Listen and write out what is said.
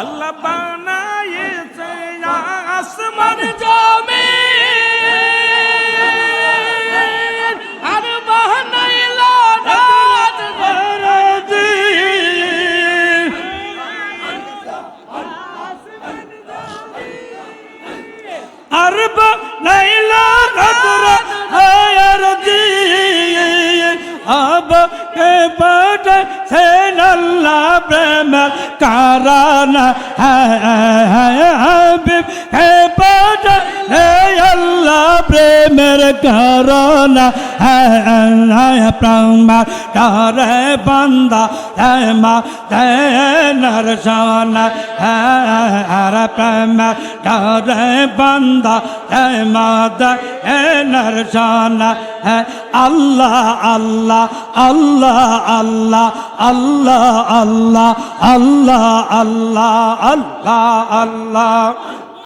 আল্লাহ বানায়েছে আসমান জমি। আর বানাইল রাত বরদি আর বানাইল রাত আব কে পাঠাইছেন আল্লাহ। अल्लाह प्रेम कारण है हबीब के बड़ से अल्लाह प्रेम कारण है করো না হ্যাঁ প্রমা রে বন্দা হে মা রে হ্যাঁ প্রমা রে বন্দা হে মা রে নরসন হ্যাঁ আল্লাহ আল্লাহ আল্লাহ আল্লাহ আল্লাহ আল্লাহ আল্লাহ আল্লাহ আল্লাহ আল্লাহ